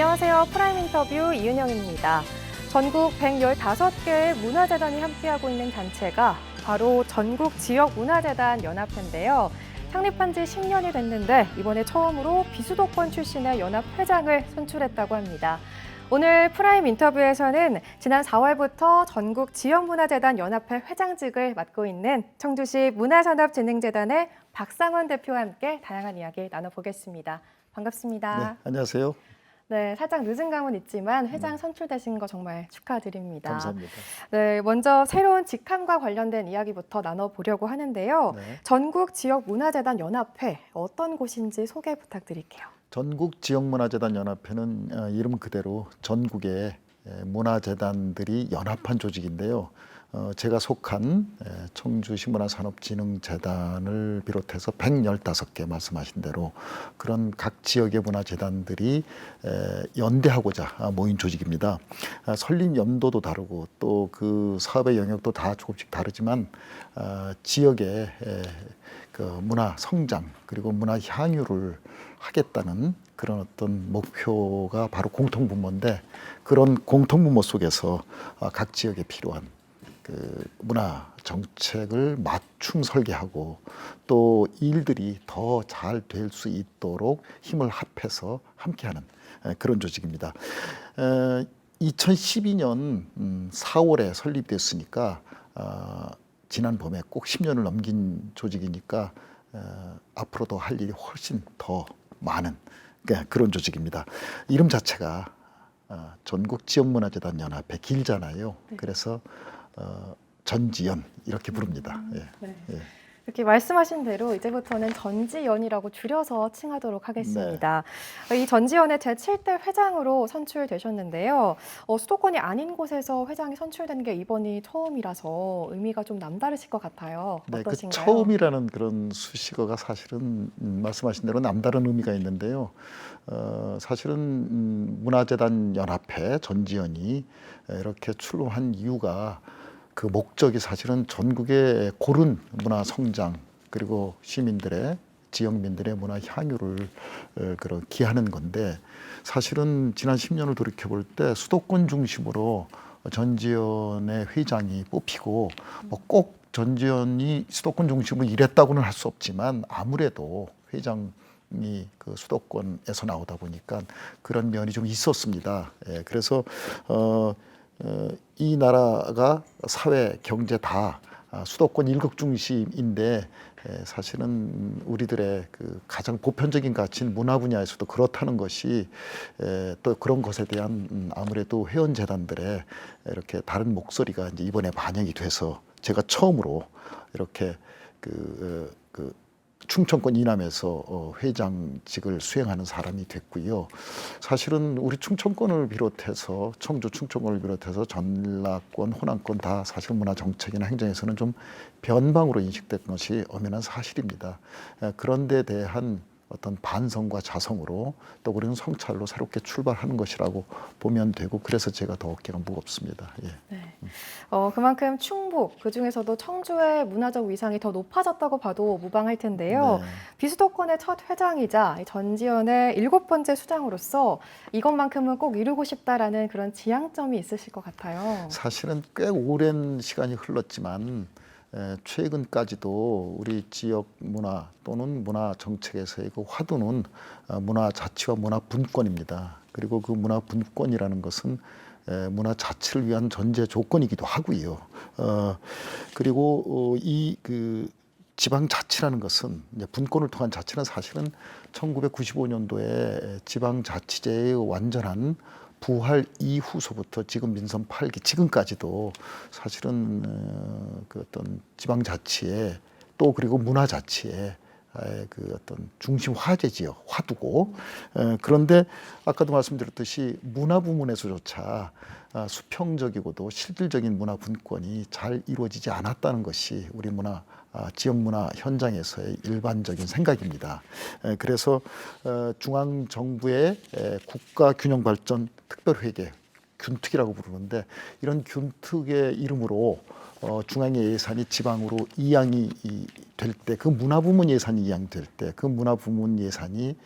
안녕하세요. 프라임 인터뷰 이은영입니다. 전국 115개의 문화재단이 함께하고 있는 단체가 바로 전국 지역 문화재단 연합회인데요. 창립한 지 10년이 됐는데 이번에 처음으로 비수도권 출신의 연합 회장을 선출했다고 합니다. 오늘 프라임 인터뷰에서는 지난 4월부터 전국 지역문화재단 연합회 회장직을 맡고 있는 청주시 문화산업진흥재단의 박상원 대표와 함께 다양한 이야기 나눠보겠습니다. 반갑습니다. 네, 안녕하세요. 네, 살짝 늦은 감은 있지만 회장 선출되신 거 정말 축하드립니다. 감사합니다. 네, 먼저 새로운 직함과 관련된 이야기부터 나눠보려고 하는데요. 네. 전국 지역 문화재단 연합회 어떤 곳인지 소개 부탁드릴게요. 전국 지역문화재단 연합회는 어, 이름 그대로 전국의 에, 문화재단들이 연합한 조직인데요. 어, 제가 속한 에, 청주시 문화 산업진흥재단을 비롯해서 115개 말씀하신 대로 그런 각 지역의 문화재단들이 에, 연대하고자 아, 모인 조직입니다. 아, 설립 연도도 다르고 또 그 사업의 영역도 다 조금씩 다르지만 아, 지역의 에, 그 문화 성장 그리고 문화 향유를 하겠다는 그런 어떤 목표가 바로 공통분모인데 그런 공통분모 속에서 아, 각 지역에 필요한 그 문화 정책을 맞춤 설계하고 또 일들이 더 잘 될 수 있도록 힘을 합해서 함께하는 에, 그런 조직입니다. 에, 2012년 4월에 설립됐으니까 아, 지난 봄에 꼭 10년을 넘긴 조직이니까 어, 앞으로도 할 일이 훨씬 더 많은 그- 그런 조직입니다. 이름 자체가 어, 전국 지역문화재단 연합회 길잖아요. 그래서 어, 전지연 이렇게 부릅니다. 예. 네. 예. 이렇게 말씀하신 대로 이제부터는 전지연이라고 줄여서 칭하도록 하겠습니다. 이 전지연의 제7대 회장으로 선출되셨는데요. 어, 수도권이 아닌 곳에서 회장이 선출된 게 이번이 처음이라서 의미가 좀 남다르실 것 같아요. 네, 그 어떠신가요? 처음이라는 그런 수식어가 사실은 음, 말씀하신 대로 남다른 의미가 있는데요. 어, 사실은 음, 문화재단 연합회 전지연이 이렇게 출범한 이유가 그 목적이 사실은 전국의 고른 문화 성장 그리고 시민들의 지역민들의 문화 향유를 어, 그런 기하는 건데 사실은 지난 10년을 돌이켜 볼 때 수도권 중심으로 전지현의 회장이 뽑히고 뭐꼭 전지현이 수도권 중심으로 일했다고는 할 수 없지만 아무래도 회장 이 그 수도권에서 나오다 보니까 그런 면이 좀 있었습니다. 예, 그래서 어, 어, 이 나라가 사회 경제 다 아, 수도권 일극 중심인데 에, 사실은 우리들의 그 가장 보편적인 가치인 문화 분야에서도 그렇다는 것이 에, 또 그런 것에 대한 음, 아무래도 회원 재단들의 이렇게 다른 목소리가 이제 이번에 반영이 돼서 제가 처음으로 이렇게 그, 어, 그 충청권 이남에서 어, 회장직을 수행하는 사람이 됐고요. 사실은 우리 충청권을 비롯해서 청주 충청권을 비롯해서 전라권, 호남권 다 사실 문화 정책이나 행정에서는 좀 변방으로 인식된 것이 엄연한 사실입니다. 에, 그런 데 대한 어떤 반성과 자성으로 또 우리는 성찰로 새롭게 출발하는 것이라고 보면 되고 그래서 제가 더 어깨가 무겁습니다. 예. 네. 어, 그만큼 충북, 그 중에서도 청주의 문화적 위상이 더 높아졌다고 봐도 무방할 텐데요. 네. 비수도권의 첫 회장이자 이 전지현의 일곱 번째 수장으로서 이것만큼은 꼭 이루고 싶다라는 그런 지향점이 있으실 것 같아요. 사실은 꽤 오랜 시간이 흘렀지만 에, 최근까지도 우리 지역 문화 또는 문화 정책에서의 그 화두는 어, 문화 자치와 문화 분권입니다. 그리고 그 문화 분권이라는 것은 에, 문화 자치를 위한 전제 조건이기도 하고요. 어, 그리고 어, 이그 지방 자치라는 것은 이제 분권을 통한 자치는 사실은 1995년도에 지방 자치제의 완전한 부활 이후서부터 지금 민선 8기 지금까지도 사실은 어, 그 어떤 지방 자치에 또 그리고 문화 자치에 아예 그 어떤 중심 화제지요 화두고 에, 그런데 아까도 말씀드렸듯이 문화 부문에서조차 아, 수평적이고도 실질적인 문화 분권이 잘 이루어지지 않았다는 것이 우리 문화 아, 지역 문화 현장에서의 일반적인 생각입니다. 에, 그래서 어, 중앙 정부의 에, 국가 균형 발전 특별회계 균특이라고 부르는데 이런 균특의 이름으로 어, 중앙의 예산이 지방으로 이양이 될 때 그 문화 부문 예산이 이양될 때 그 문화 부문 예산이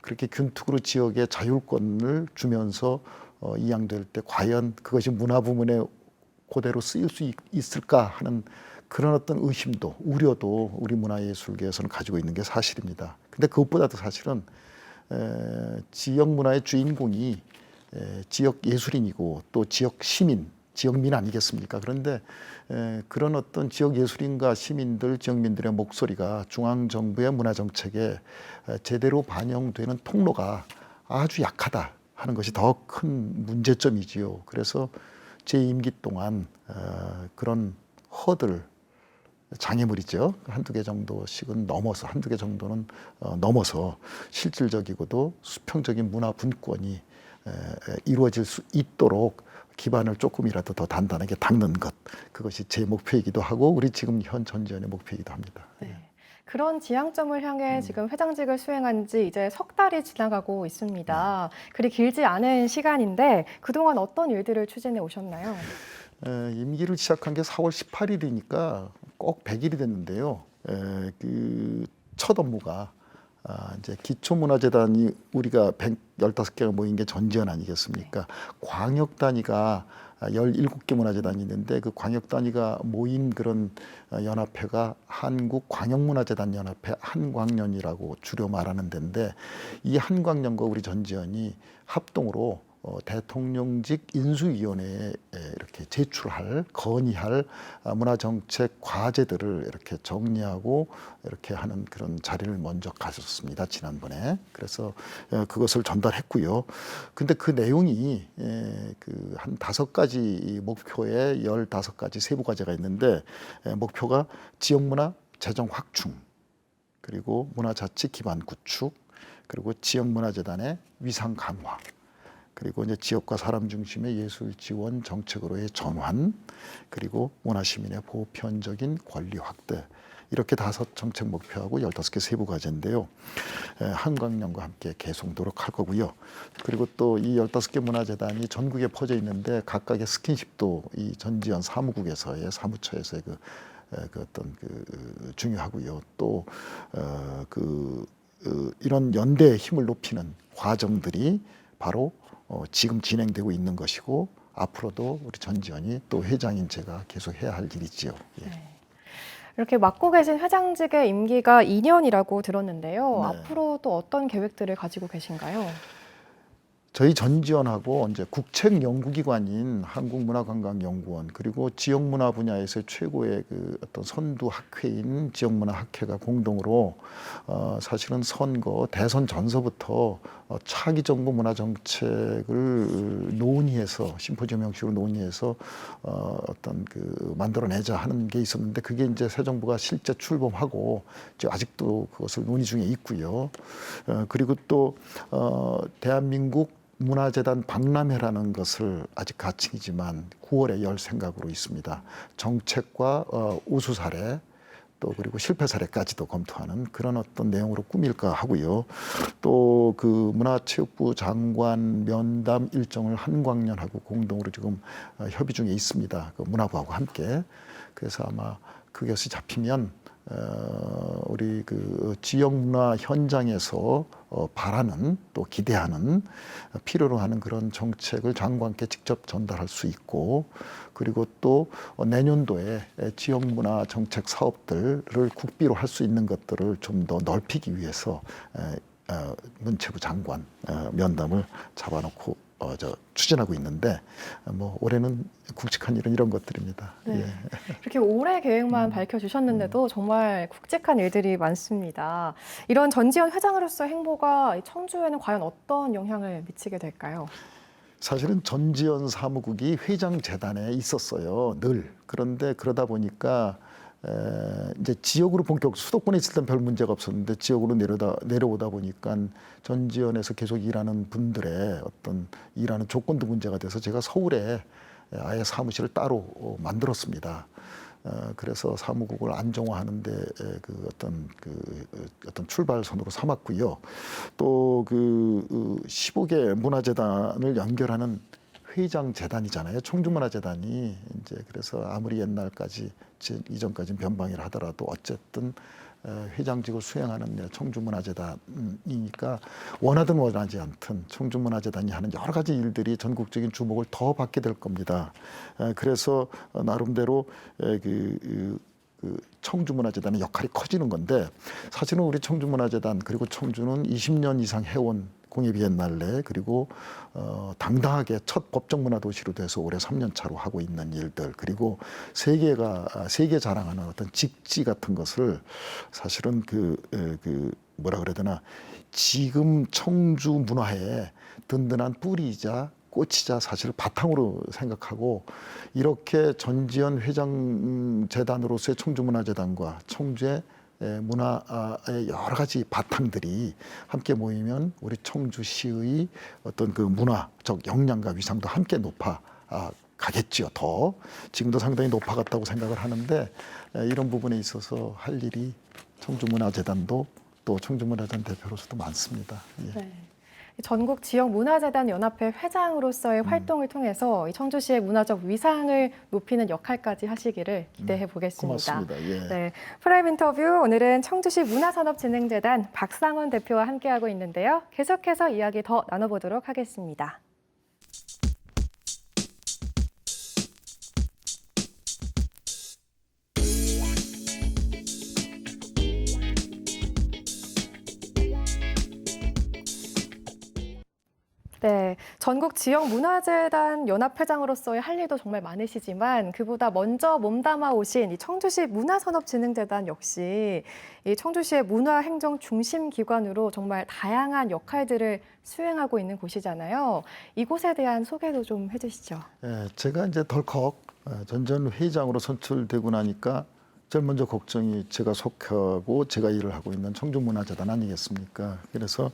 그렇게 균특으로 지역의 자율권을 주면서 어, 이양될 때 과연 그것이 문화 부문에 그대로 쓰일 수 있, 있을까 하는 그런 어떤 의심도 우려도 우리 문화예술계에서는 가지고 있는 게 사실입니다. 근데 그것보다도 사실은 에, 지역 문화의 주인공이 에, 지역 예술인이고 또 지역 시민, 지역민 아니겠습니까? 그런데 에, 그런 어떤 지역 예술인과 시민들, 지역민들의 목소리가 중앙 정부의 문화 정책에 에, 제대로 반영되는 통로가 아주 약하다 하는 것이 더 큰 문제점이지요. 그래서 제 임기 동안 어, 그런 허들 장애물이죠. 한두 개 정도씩은 넘어서 한두 개 정도는 어, 넘어서 실질적이고도 수평적인 문화 분권이 이루어질 수 있도록 기반을 조금이라도 더 단단하게 닦는 것 그것이 제 목표이기도 하고 우리 지금 현 전지현의 목표이기도 합니다. 네. 그런 지향점을 향해 지금 회장직을 수행한 지 이제 석 달이 지나가고 있습니다. 그리 길지 않은 시간인데 그동안 어떤 일들을 추진해 오셨나요? 에, 임기를 시작한 게 4월 18일이니까 꼭 100일이 됐는데요. 에, 그 첫 업무가 아, 이제 기초문화재단이 우리가 115개가 모인 게 전지현 아니겠습니까? 광역 단위가 17개 문화재단이 있는데 그 광역 단위가 모인 그런 어, 연합회가 한국 광역문화재단 연합회 한광년이라고 주로 말하는 데인데 이 한광년과 우리 전지현이 합동으로 어, 대통령직 인수위원회에 이렇게 제출할 건의할 아, 문화정책 과제들을 이렇게 정리하고 이렇게 하는 그런 자리를 먼저 가졌습니다 지난번에 그래서 어, 그것을 전달했고요. 근데 그 내용이 그한 다섯 가지 목표에 열 다섯 가지 세부 과제가 있는데 에, 목표가 지역문화 재정 확충 그리고 문화자치 기반 구축 그리고 지역문화재단의 위상 강화 그리고 이제 지역과 사람 중심의 예술 지원 정책으로의 전환, 그리고 문화 시민의 보편적인 권리 확대. 이렇게 다섯 정책 목표하고 열다섯 개 세부 과제인데요. 에, 한광년과 함께 계속 노력할 거고요. 그리고 또 이 열다섯 개 문화재단이 전국에 퍼져 있는데 각각의 스킨십도 이 전지현 사무국에서의 사무처에서의 그, 에, 그 어떤 그 중요하고요. 또그 어, 이런 연대의 힘을 높이는 과정들이 바로 어, 지금 진행되고 있는 것이고 앞으로도 우리 전지현이 또 회장인 제가 계속 해야 할 일이지요. 예. 네. 이렇게 맡고 계신 회장직의 임기가 2년이라고 들었는데요. 네. 앞으로 또 어떤 계획들을 가지고 계신가요? 저희 전지현하고 이제 국책 연구기관인 한국문화관광연구원 그리고 지역문화 분야에서 최고의 그 어떤 선두 학회인 지역문화학회가 공동으로 어 사실은 선거 대선 전서부터 어 차기 정부 문화 정책을 논의해서 심포지엄 형식으로 논의해서 어 어떤 그 만들어내자 하는 게 있었는데 그게 이제 새 정부가 실제 출범하고 이제 아직도 그것을 논의 중에 있고요. 어 그리고 또 어 대한민국 문화재단 박람회라는 것을 아직 가칭이지만 9월에 열 생각으로 있습니다. 정책과 어, 우수 사례 또 그리고 실패 사례까지도 검토하는 그런 어떤 내용으로 꾸밀까 하고요. 또 그 문화체육부 장관 면담 일정을 한광년하고 공동으로 지금 어, 협의 중에 있습니다. 그 문화부하고 함께. 그래서 아마 그것이 잡히면 어, 우리 그 지역 문화 현장에서 어, 바라는 또 기대하는 필요로 하는 그런 정책을 장관께 직접 전달할 수 있고 그리고 또 내년도에 지역 문화 정책 사업들을 국비로 할 수 있는 것들을 좀 더 넓히기 위해서 에, 어, 문체부 장관 어, 면담을 잡아놓고 어, 저 추진하고 있는데 어, 뭐 올해는 굵직한 일은 이런 것들입니다. 네. 예. 이렇게 올해 음. 계획만 밝혀주셨는데도 정말 굵직한 일들이 많습니다. 이런 전지현 회장으로서의 행보가 이 청주에는 과연 어떤 영향을 미치게 될까요? 사실은 전지현 사무국이 회장 재단에 있었어요 늘 그런데 그러다 보니까 에, 이제 지역으로 본격 수도권에 있을 땐 별 문제가 없었는데 지역으로 내려다 내려오다 보니까 전지현에서 계속 일하는 분들의 어떤 일하는 조건도 문제가 돼서 제가 서울에 아예 사무실을 따로 어, 만들었습니다. 어, 그래서 사무국을 안정화하는데 에, 그 어떤 그 어, 어떤 출발선으로 삼았고요. 또 그 15개 문화재단을 연결하는 회장 재단이잖아요. 청주문화재단이 이제 그래서 아무리 옛날까지 제- 이전까지는 변방이라 하더라도 어쨌든 에, 회장직을 수행하는 청주문화재단이니까 원하든 원하지 않든 청주문화재단이 하는 여러 가지 일들이 전국적인 주목을 더 받게 될 겁니다. 에, 그래서 어, 나름대로 에, 그, 그, 그 청주문화재단의 역할이 커지는 건데 사실은 우리 청주문화재단 그리고 청주는 20년 이상 해온 공예비엔날레 그리고 어, 당당하게 첫 법정 문화 도시로 돼서 올해 3년 차로 하고 있는 일들 그리고 세계가 아, 세계 자랑하는 어떤 직지 같은 것을 사실은 그, 에, 그 뭐라 그래야 되나 지금 청주 문화의 든든한 뿌리이자 꽃이자 사실 바탕으로 생각하고 이렇게 전지현 회장 재단으로서의 청주문화재단과 청주의 에, 문화의 여러 가지 바탕들이 함께 모이면 우리 청주시의 어떤 그 문화적 역량과 위상도 함께 높아 아, 가겠지요. 더 지금도 상당히 높아갔다고 생각을 하는데 에, 이런 부분에 있어서 할 일이 청주문화재단도 또 청주문화재단 대표로서도 많습니다. 예. 네. 전국 지역 문화재단 연합회 회장으로서의 음. 활동을 통해서 이 청주시의 문화적 위상을 높이는 역할까지 하시기를 기대해 보겠습니다. 음, 고맙습니다. 예. 네, 프라임 인터뷰 오늘은 청주시 문화산업진흥재단 박상원 대표와 함께하고 있는데요. 계속해서 이야기 더 나눠보도록 하겠습니다. 전국 지역 문화재단 연합회장으로서의 할 일도 정말 많으시지만 그보다 먼저 몸담아 오신 이 청주시 문화산업진흥재단 역시 이 청주시의 문화행정 중심 기관으로 정말 다양한 역할들을 수행하고 있는 곳이잖아요. 이곳에 대한 소개도 좀 해주시죠. 예, 제가 이제 덜컥 어, 전전 회장으로 선출되고 나니까 제일 먼저 걱정이 제가 속하고 제가 일을 하고 있는 청주문화재단 아니겠습니까? 그래서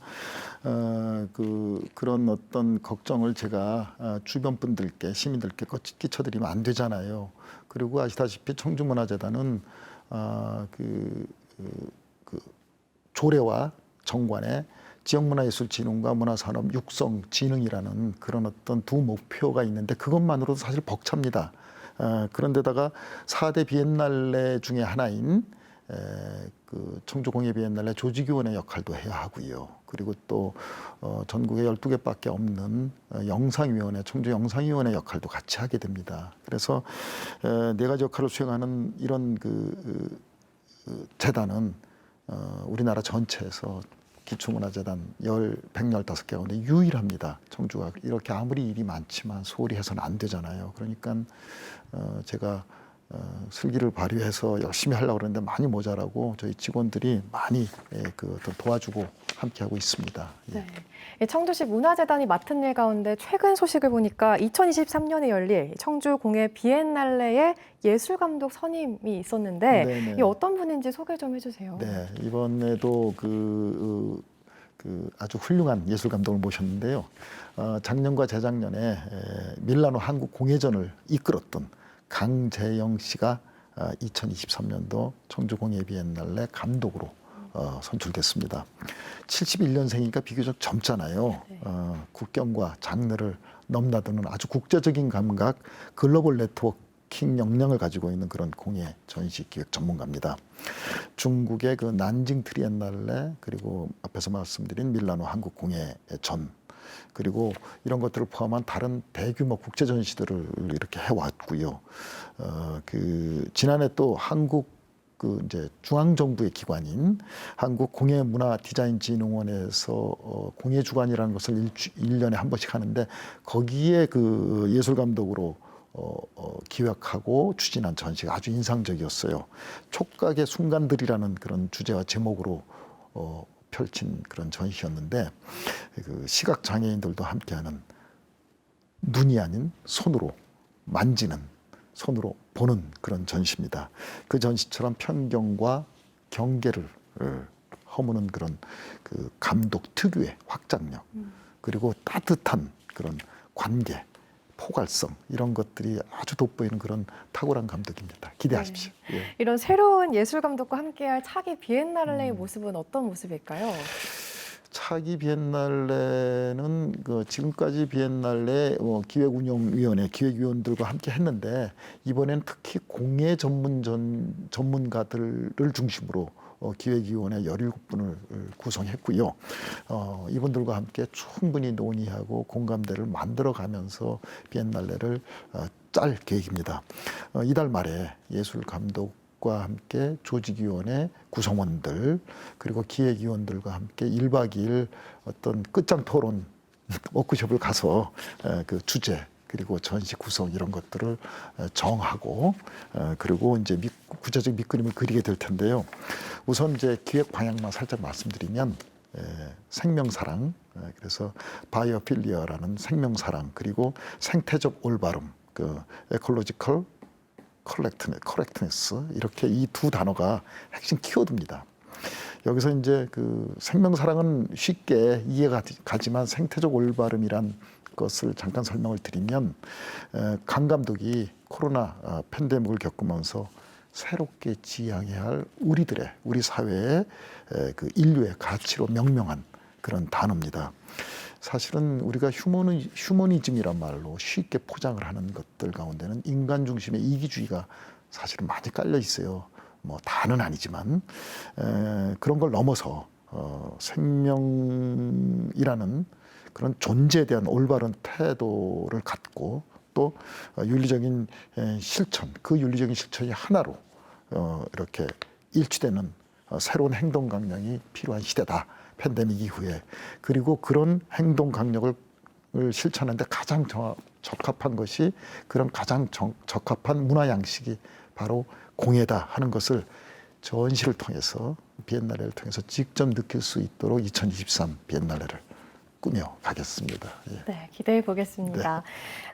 어, 그 그런 어떤 걱정을 제가 어, 주변 분들께 시민들께 끼- 끼쳐드리면 안 되잖아요. 그리고 아시다시피 청주문화재단은 어, 그, 그, 그 조례와 정관에 지역문화예술진흥과 문화산업 육성 진흥이라는 그런 어떤 두 목표가 있는데 그것만으로도 사실 벅찹니다. 어, 그런데다가 4대 비엔날레 중에 하나인 에, 그 청주공예 비엔날레 조직위원회 역할도 해야 하고요. 그리고 또 어, 전국에 12개밖에 없는 어, 영상위원회, 청주 영상위원회 역할도 같이 하게 됩니다. 그래서 에, 네 가지 역할을 수행하는 이런 그, 그, 그 재단은 어, 우리나라 전체에서 기초문화재단 열, 115개 가운데 유일합니다. 청주가 이렇게 아무리 일이 많지만 소홀히 해서는 안 되잖아요. 그러니까 어, 제가 어, 슬기를 발휘해서 열심히 하려고 그러는데 많이 모자라고 저희 직원들이 많이 예, 그 어떤 도와주고 함께하고 있습니다. 예. 네. 이 청주시 문화재단이 맡은 일 가운데 최근 소식을 보니까 2023년에 열릴 청주 공예 비엔날레의 예술 감독 선임이 있었는데 네네. 이 어떤 분인지 소개 좀 해주세요. 네, 이번에도 그, 어, 그 아주 훌륭한 예술 감독을 모셨는데요. 어, 작년과 재작년에 에, 밀라노 한국 공예전을 이끌었던 강재영 씨가 어, 2023년도 청주 공예 비엔날레 감독으로 어, 선출됐습니다. 71년생이니까 비교적 젊잖아요. 네. 어, 국경과 장르를 넘나드는 아주 국제적인 감각, 글로벌 네트워킹 역량을 가지고 있는 그런 공예 전시 기획 전문가입니다. 중국의 그 난징 트리엔날레 그리고 앞에서 말씀드린 밀라노 한국 공예 전 그리고 이런 것들을 포함한 다른 대규모 국제 전시들을 이렇게 해왔고요. 어, 그 지난해 또 한국 그 이제 중앙 정부의 기관인 한국 공예 문화 디자인 진흥원에서 어, 공예 주관이라는 것을 일주, 일년에 한 번씩 하는데 거기에 그 예술 감독으로 어, 어, 기획하고 추진한 전시가 아주 인상적이었어요. 촉각의 순간들이라는 그런 주제와 제목으로 어, 펼친 그런 전시였는데 그 시각 장애인들도 함께하는 눈이 아닌 손으로 만지는 손으로 보는 그런 전시입니다. 그 전시처럼 편견과 경계를 어, 허무는 그런 그 감독 특유의 확장력 그리고 따뜻한 그런 관계 포괄성 이런 것들이 아주 돋보이는 그런 탁월한 감독입니다. 기대하십시오. 예. 이런 새로운 예술 감독과 함께할 차기 비엔날레의 음. 모습은 어떤 모습일까요? 차기 비엔날레는 그 지금까지 비엔날레 어, 기획운영위원회 기획위원들과 함께 했는데 이번엔 특히 공예 전문 전, 전문가들을 중심으로 어, 기획위원회 17분을 구성했고요. 어, 이분들과 함께 충분히 논의하고 공감대를 만들어가면서 비엔날레를 어, 짤 계획입니다. 어, 이달 말에 예술 감독 과 함께 조직위원회 구성원들 그리고 기획위원들과 함께 1박 2일 어떤 끝장 토론 워크숍을 가서 에, 그 주제 그리고 전시 구성 이런 것들을 에, 정하고 에, 그리고 이제 밑- 구체적 밑그림을 그리게 될 텐데요. 우선 이제 기획 방향만 살짝 말씀드리면 에, 생명사랑 에, 그래서 바이오필리어라는 생명사랑 그리고 생태적 올바름 그 에콜로지컬 컬렉트네, 커렉트네스 이렇게 이 두 단어가 핵심 키워드입니다. 여기서 이제 그 생명 사랑은 쉽게 이해가 가지만 생태적 올바름이란 것을 잠깐 설명을 드리면 에, 강 감독이 코로나 어, 팬데믹을 겪으면서 새롭게 지향해야 할 우리들의 우리 사회의 에, 그 인류의 가치로 명명한 그런 단어입니다. 사실은 우리가 휴머니, 휴머니즘이란 말로 쉽게 포장을 하는 것들 가운데는 인간 중심의 이기주의가 사실은 많이 깔려 있어요. 뭐 다는 아니지만 에, 그런 걸 넘어서 어, 생명이라는 그런 존재에 대한 올바른 태도를 갖고 또 어, 윤리적인 에, 실천, 그 윤리적인 실천이 하나로 어, 이렇게 일치되는 어, 새로운 행동 강령이 필요한 시대다. 팬데믹 이후에 그리고 그런 행동 강력을 실천하는데 가장 적- 적합한 것이 그런 가장 적- 적합한 문화 양식이 바로 공예다 하는 것을 전시를 통해서 비엔날레를 통해서 직접 느낄 수 있도록 2023 비엔날레를 꾸며 가겠습니다. 예. 네, 기대해 보겠습니다.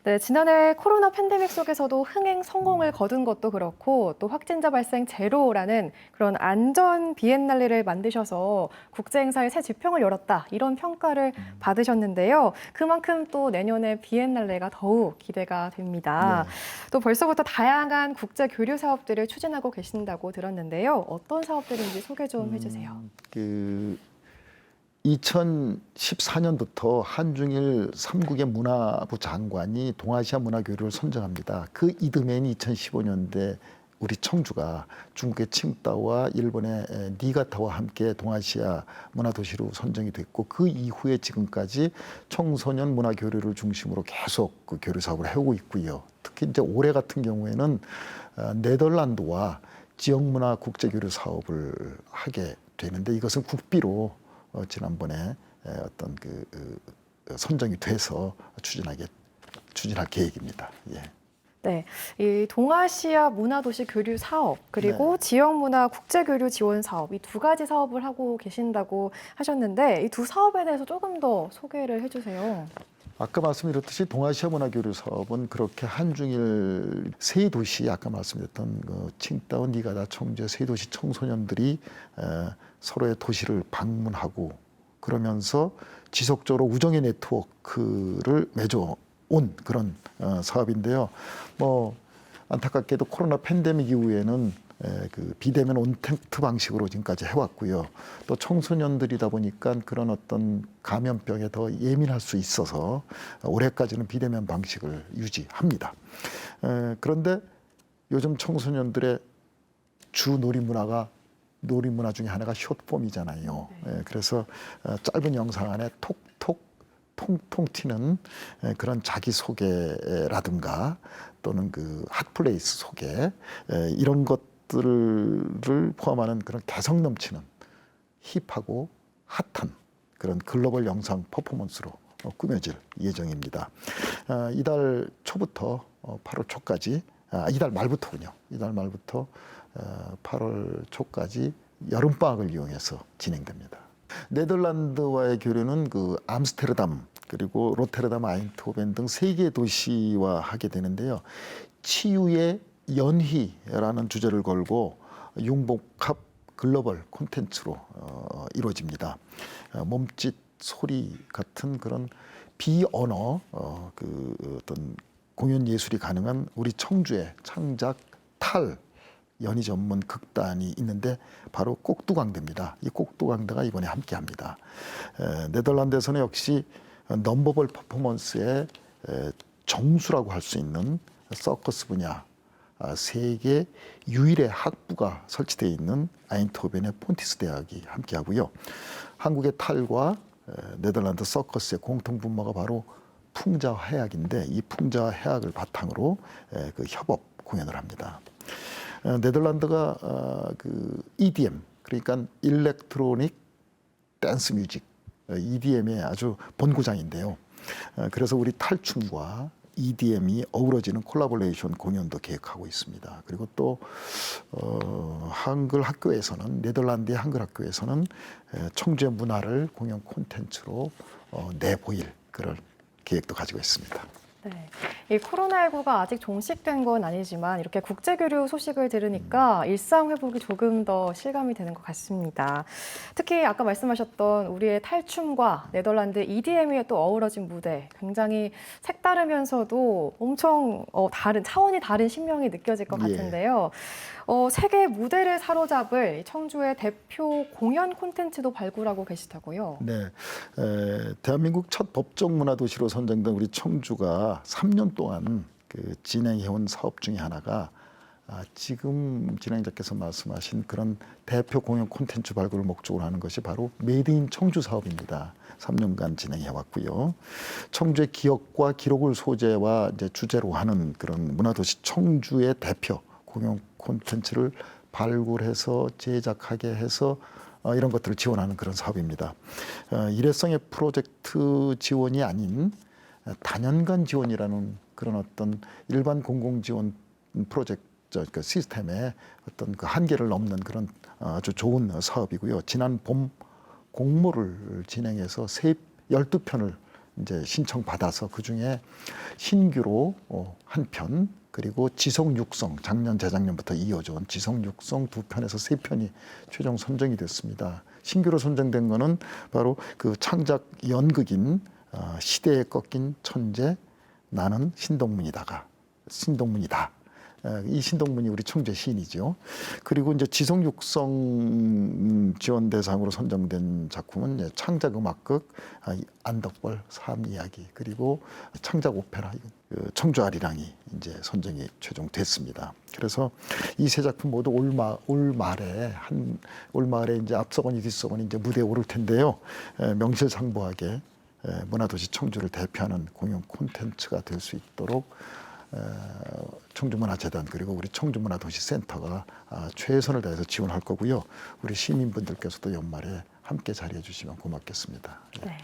네, 지난해 코로나 팬데믹 속에서도 흥행 성공을 거둔 것도 그렇고 또 확진자 발생 제로라는 그런 안전 비엔날레를 만드셔서 국제 행사의 새 지평을 열었다 이런 평가를 받으셨는데요. 그만큼 또 내년에 비엔날레가 더욱 기대가 됩니다. 네. 또 벌써부터 다양한 국제 교류 사업들을 추진하고 계신다고 들었는데요. 어떤 사업들인지 소개 좀 해주세요. 음, 그 2014년부터 한중일 삼국의 문화부 장관이 동아시아 문화교류를 선정합니다. 그 이듬해인 2015년대 우리 청주가 중국의 칭다오와 일본의 에, 니가타와 함께 동아시아 문화도시로 선정이 됐고 그 이후에 지금까지 청소년 문화 교류를 중심으로 계속 그 교류 사업을 해오고 있고요. 특히 이제 올해 같은 경우에는 어, 네덜란드와 지역문화 국제교류 사업을 하게 되는데 이것은 국비로 어, 지난번에 에, 어떤 그, 그 선정이 돼서 추진하게 추진할 계획입니다. 예. 네, 이 동아시아 문화도시 교류 사업 그리고 지역 문화 국제 교류 지원 사업 이 두 가지 사업을 하고 계신다고 하셨는데 이 두 사업에 대해서 조금 더 소개를 해주세요. 아까 말씀드렸듯이 동아시아 문화 교류 사업은 그렇게 한중일 세 도시 아까 말씀드렸던 그 칭다오, 니가다, 청주 세 도시 청소년들이 에, 서로의 도시를 방문하고 그러면서 지속적으로 우정의 네트워크를 맺어 온 그런 어, 사업인데요. 뭐 안타깝게도 코로나 팬데믹 이후에는 에, 그 비대면 온텐트 방식으로 지금까지 해왔고요. 또 청소년들이다 보니까 그런 어떤 감염병에 더 예민할 수 있어서 올해까지는 비대면 방식을 유지합니다. 에, 그런데 요즘 청소년들의 주 놀이 문화가 놀이 문화 중에 하나가 숏폼이잖아요. 예, 그래서 어, 짧은 영상 안에 톡톡 통통 튀는 에, 그런 자기 소개라든가 또는 그 핫플레이스 소개 에, 이런 것들을 포함하는 그런 개성 넘치는 힙하고 핫한 그런 글로벌 영상 퍼포먼스로 어, 꾸며질 예정입니다. 아, 이달 초부터 어, 8월 초까지 아, 이달 말부터군요. 이달 말부터 어, 8월 초까지 여름 방학을 이용해서 진행됩니다. 네덜란드와의 교류는 그 암스테르담 그리고 로테르담, 아인트호벤 등 세개 도시와 하게 되는데요. 치유의 연희라는 주제를 걸고 융복합 글로벌 콘텐츠로 어, 이루어집니다. 어, 몸짓, 소리 같은 그런 비언어 어, 그 어떤 공연 예술이 가능한 우리 청주의 창작, 탈, 연희 전문 극단이 있는데 바로 꼭두광대입니다. 이 꼭두광대가 이번에 함께합니다. 에, 네덜란드에서는 역시 넘버볼 퍼포먼스의 에, 정수라고 할 수 있는 서커스 분야 아, 세계 유일의 학부가 설치되어 있는 아인토벤의 폰티스 대학이 함께하고요. 한국의 탈과 에, 네덜란드 서커스의 공통 분모가 바로 풍자해악인데 이 풍자해악을 바탕으로 에, 그 협업 공연을 합니다. 어, 네덜란드가 어, 그 EDM 그러니까 일렉트로닉 댄스 뮤직 어, EDM의 아주 본고장인데요. 어, 그래서 우리 탈춤과 EDM이 어우러지는 콜라보레이션 공연도 계획하고 있습니다. 그리고 또 어, 한글 학교에서는 네덜란드의 한글 학교에서는 에, 청주의 문화를 공연 콘텐츠로 어, 내보일 그런 계획도 가지고 있습니다. 네. 이 코로나19가 아직 종식된 건 아니지만 이렇게 국제 교류 소식을 들으니까 일상 회복이 조금 더 실감이 되는 것 같습니다. 특히 아까 말씀하셨던 우리의 탈춤과 네덜란드 EDM이 또 어우러진 무대 굉장히 색다르면서도 엄청 어, 다른 차원이 다른 신명이 느껴질 것 예. 같은데요. 어, 세계 무대를 사로잡을 이 청주의 대표 공연 콘텐츠도 발굴하고 계시다고요. 네, 에, 대한민국 첫 법정 문화 도시로 선정된 우리 청주가 3년 동안 그 진행해온 사업 중에 하나가 아, 지금 진행자께서 말씀하신 그런 대표 공연 콘텐츠 발굴을 목적으로 하는 것이 바로 메이드 인 청주 사업입니다. 3년간 진행해 왔고요. 청주의 기억과 기록을 소재와 이제 주제로 하는 그런 문화도시 청주의 대표 공연 콘텐츠를 발굴해서 제작하게 해서 어, 이런 것들을 지원하는 그런 사업입니다. 어, 일회성의 프로젝트 지원이 아닌 어, 단연간 지원이라는 그런 어떤 일반 공공 지원 프로젝트 저, 그 시스템의 어떤 그 한계를 넘는 그런 어, 아주 좋은 사업이고요. 지난 봄 공모를 진행해서 세 12편을 이제 신청 받아서 그 중에 신규로 어, 한 편, 그리고 지성 육성 작년 재작년부터 이어져 온 지성 육성 두 편에서 세 편이 최종 선정이 됐습니다. 신규로 선정된 거는 바로 그 창작 연극인 어, 시대에 꺾인 천재 나는 신동문이다가 신동문이다. 어, 이 신동문이 우리 청주의 시인이죠. 그리고 이제 지성 육성 지원 대상으로 선정된 작품은 이제 창작 음악극 아, 이 안덕벌 삶 이야기 그리고 창작 오페라 그 청주 아리랑이 이제 선정이 최종 됐습니다. 그래서 이 세 작품 모두 올마 올 말에 한 올 말에 이제 앞서거니 뒤서거니 이제 무대에 오를 텐데요. 에, 명실상부하게 에, 문화도시 청주를 대표하는 공연 콘텐츠가 될 수 있도록 어, 청주문화재단 그리고 우리 청주문화도시센터가 아, 최선을 다해서 지원할 거고요. 우리 시민분들께서도 연말에 함께 자리해 주시면 고맙겠습니다. 예. 네.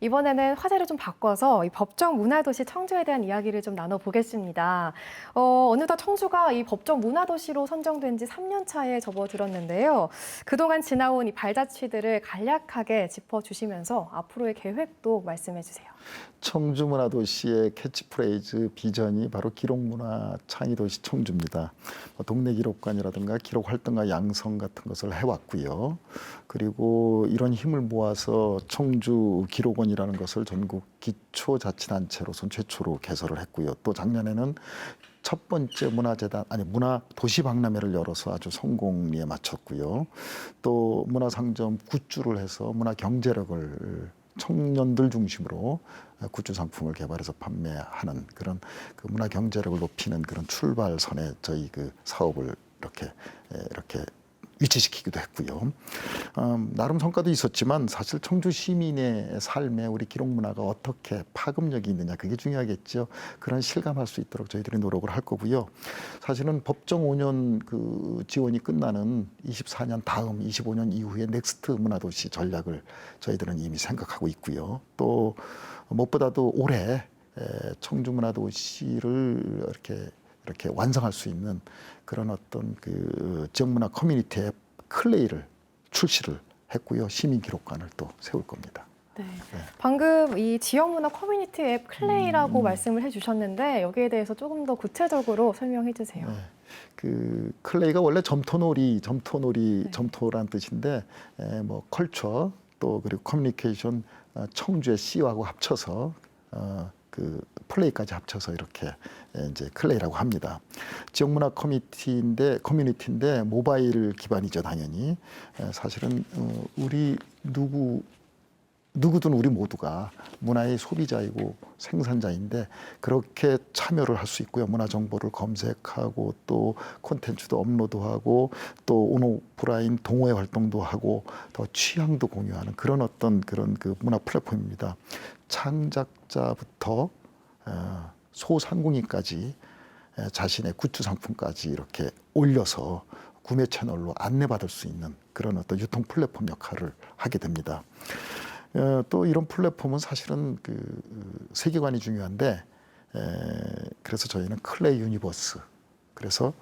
이번에는 화제를 좀 바꿔서 이 법정 문화도시 청주에 대한 이야기를 좀 나눠보겠습니다. 어, 어느덧 청주가 이 법정 문화도시로 선정된 지 3년 차에 접어들었는데요. 그동안 지나온 이 발자취들을 간략하게 짚어주시면서 앞으로의 계획도 말씀해 주세요. 청주 문화 도시의 캐치프레이즈 비전이 바로 기록 문화 창의 도시 청주입니다. 뭐 동네 기록관이라든가 기록 활동가 양성 같은 것을 해왔고요. 그리고 이런 힘을 모아서 청주 기록원이라는 것을 전국 기초 자치단체로선 최초로 개설을 했고요. 또 작년에는 첫 번째 문화재단 아니 문화 도시 박람회를 열어서 아주 성공리에 마쳤고요. 또 문화상점 굿즈를 해서 문화 경제력을 청년들 중심으로 굿즈 상품을 개발해서 판매하는 그런 그 문화 경제력을 높이는 그런 출발선에 저희 그 사업을 이렇게 에, 이렇게 위치시키기도 했고요. 음, 나름 성과도 있었지만 사실 청주 시민의 삶에 우리 기록 문화가 어떻게 파급력이 있느냐 그게 중요하겠죠. 그런 실감할 수 있도록 저희들이 노력을 할 거고요. 사실은 법정 5년 그 지원이 끝나는 24년 다음 25년 이후에 넥스트 문화도시 전략을 저희들은 이미 생각하고 있고요. 또 무엇보다도 올해 에, 청주 문화도시를 이렇게 이렇게 완성할 수 있는 그런 어떤 그 지역문화 커뮤니티의 클레이를 출시를 했고요. 시민 기록관을 또 세울 겁니다. 네. 방금 이 지역문화 커뮤니티 앱 클레이라고 말씀을 해주셨는데 여기에 대해서 조금 더 구체적으로 설명해 주세요. 네. 그 클레이가 원래 점토놀이, 점토놀이, 네. 점토란 뜻인데 에, 뭐 컬처 또 그리고 커뮤니케이션 어, 청주의 C하고 합쳐서 어, 그 플레이까지 합쳐서 이렇게 예, 이제 클레이라고 합니다. 지역 문화 커뮤니티인데 커뮤니티인데 모바일 기반이죠 당연히. 에, 사실은 어, 우리 누구 누구든 우리 모두가 문화의 소비자이고 생산자인데 그렇게 참여를 할 수 있고요. 문화 정보를 검색하고 또 콘텐츠도 업로드하고 또 온오프라인 동호회 활동도 하고 더 취향도 공유하는 그런 어떤 그런 그 문화 플랫폼입니다. 창작자부터 어, 소상공인까지 에, 자신의 굿즈 상품까지 이렇게 올려서 구매 채널로 안내받을 수 있는 그런 어떤 유통 플랫폼 역할을 하게 됩니다. 어, 또 이런 플랫폼은 사실은 그 어, 세계관이 중요한데 에, 그래서 저희는 클레이 유니버스 그래서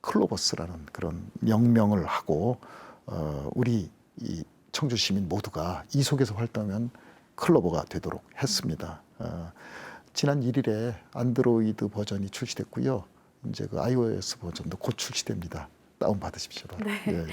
클로버스라는 그런 명명을 하고 어, 우리 이 청주 시민 모두가 이 속에서 활동하면 클로버가 되도록 했습니다. 어, 지난 1일에 안드로이드 버전이 출시됐고요. 이제 그 iOS 버전도 곧 출시됩니다. 다운 받으십시오. 바로. 네. 예, 예.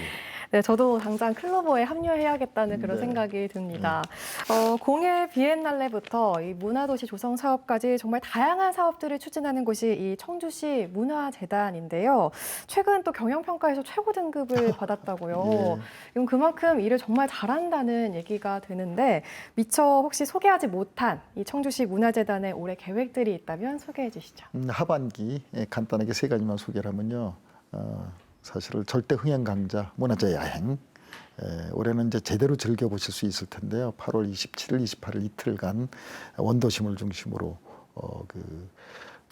네, 저도 당장 클로버에 합류해야겠다는 그런 네. 생각이 듭니다. 어, 공예 비엔날레부터 이 문화도시 조성 사업까지 정말 다양한 사업들을 추진하는 곳이 이 청주시 문화재단인데요. 최근 또 경영평가에서 최고 등급을 받았다고요. 예. 이건 그만큼 일을 정말 잘한다는 얘기가 되는데 미처 혹시 소개하지 못한 이 청주시 문화재단의 올해 계획들이 있다면 소개해 주시죠. 음, 하반기 예, 간단하게 세 가지만 소개를 하면요. 어, 사실 절대 흥행 강자 문화재 야행 에, 올해는 이제 제대로 즐겨 보실 수 있을 텐데요. 8월 27일, 28일 이틀간 원도심을 중심으로 어, 그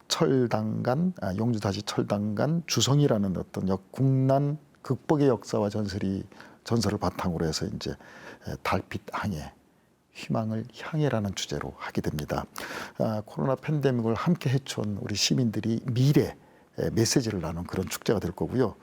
철당간, 아, 용주 다시 철당간 주성이라는 어떤 역, 국난 극복의 역사와 전설이 전설을 바탕으로 해서 이제 에, 달빛 항해 희망을 향해라는 주제로 하게 됩니다. 아, 코로나 팬데믹을 함께 헤쳐온 우리 시민들이 미래 에, 메시지를 나눈 그런 축제가 될 거고요.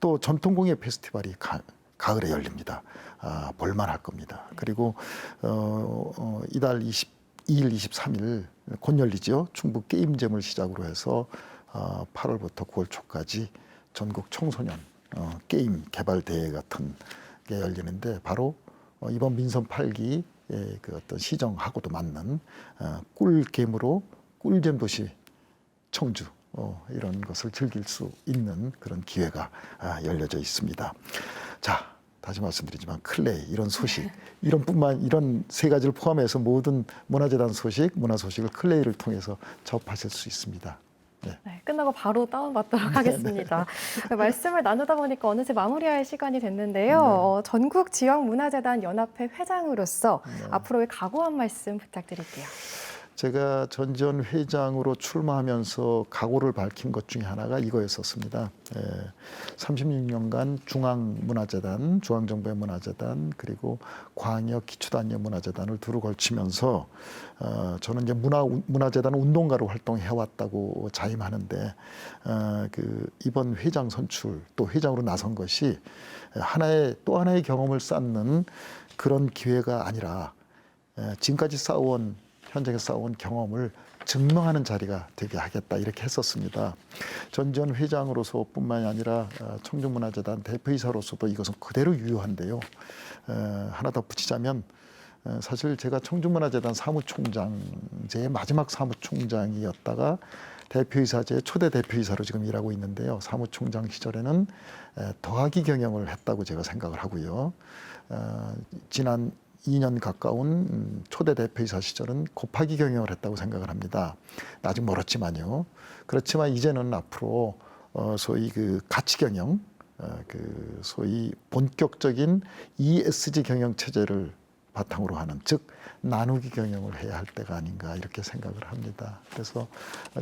또 전통공예 페스티벌이 가, 가을에 열립니다. 아, 볼만할 겁니다. 그리고 어, 어, 이달 22일, 23일 곧 열리죠. 충북 게임잼을 시작으로 해서 어, 8월부터 9월 초까지 전국 청소년 어, 게임 개발 대회 같은 게 열리는데 바로 어, 이번 민선 8기 의그 어떤 시정하고도 맞는 어, 꿀게임으로 꿀잼 도시 청주 어, 이런 것을 즐길 수 있는 그런 기회가 아, 열려져 있습니다. 자 다시 말씀드리지만 클레이 이런 소식 이런 뿐만 이런 세 가지를 포함해서 모든 문화재단 소식 문화 소식을 클레이를 통해서 접하실 수 있습니다. 네. 네, 끝나고 바로 다운받도록 하겠습니다. 네, 말씀을 나누다 보니까 어느새 마무리할 시간이 됐는데요. 네. 어, 전국 지역 문화재단 연합회 회장으로서 네. 앞으로의 각오 한 말씀 부탁드릴게요. 제가 전지현 회장으로 출마하면서 각오를 밝힌 것 중에 하나가 이거였었습니다. 예, 36년간 중앙문화재단, 중앙정부의 문화재단 그리고 광역 기초단위 문화재단을 두루 걸치면서 어, 저는 이제 문화 문화재단 운동가로 활동해 왔다고 자임하는데 어, 그 이번 회장 선출 또 회장으로 나선 것이 하나의 또 하나의 경험을 쌓는 그런 기회가 아니라 에, 지금까지 쌓아온 현장에 쌓아온 경험을 증명하는 자리가 되게 하겠다 이렇게 했었습니다. 전전 회장으로서 뿐만이 아니라 어, 청주문화재단 대표이사로서도 이것은 그대로 유효한데요. 어, 하나 더 붙이자면 어, 사실 제가 청주문화재단 사무총장 제 마지막 사무총장이었다가 대표이사제 초대 대표이사로 지금 일하고 있는데요. 사무총장 시절에는 에, 더하기 경영을 했다고 제가 생각을 하고요. 어, 지난 2년 가까운 음, 초대 대표이사 시절은 곱하기 경영을 했다고 생각을 합니다. 아직 멀었지만요. 그렇지만 이제는 앞으로 어, 소위 그 가치 경영, 어, 그 소위 본격적인 ESG 경영 체제를 바탕으로 하는 즉 나누기 경영을 해야 할 때가 아닌가 이렇게 생각을 합니다. 그래서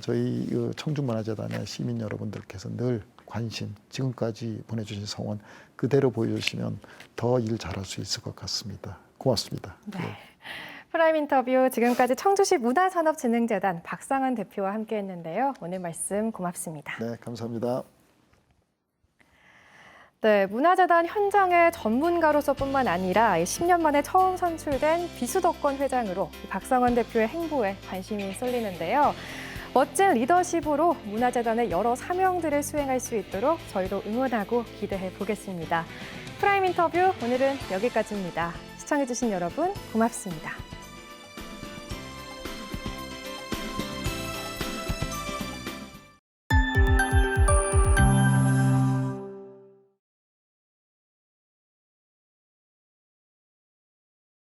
저희 그 청주문화재단의 시민 여러분들께서 늘 관심 지금까지 보내주신 성원 그대로 보여주시면 더 일 잘할 수 있을 것 같습니다. 고맙습니다. 네. 프라임 인터뷰 지금까지 청주시 문화산업진흥재단 박상한 대표와 함께했는데요. 오늘 말씀 고맙습니다. 네, 감사합니다. 네, 문화재단 현장의 전문가로서뿐만 아니라 10년 만에 처음 선출된 비수도권 회장으로 박상원 대표의 행보에 관심이 쏠리는데요. 멋진 리더십으로 문화재단의 여러 사명들을 수행할 수 있도록 저희도 응원하고 기대해 보겠습니다. 프라임 인터뷰 오늘은 여기까지입니다. 시청해주신 여러분 고맙습니다.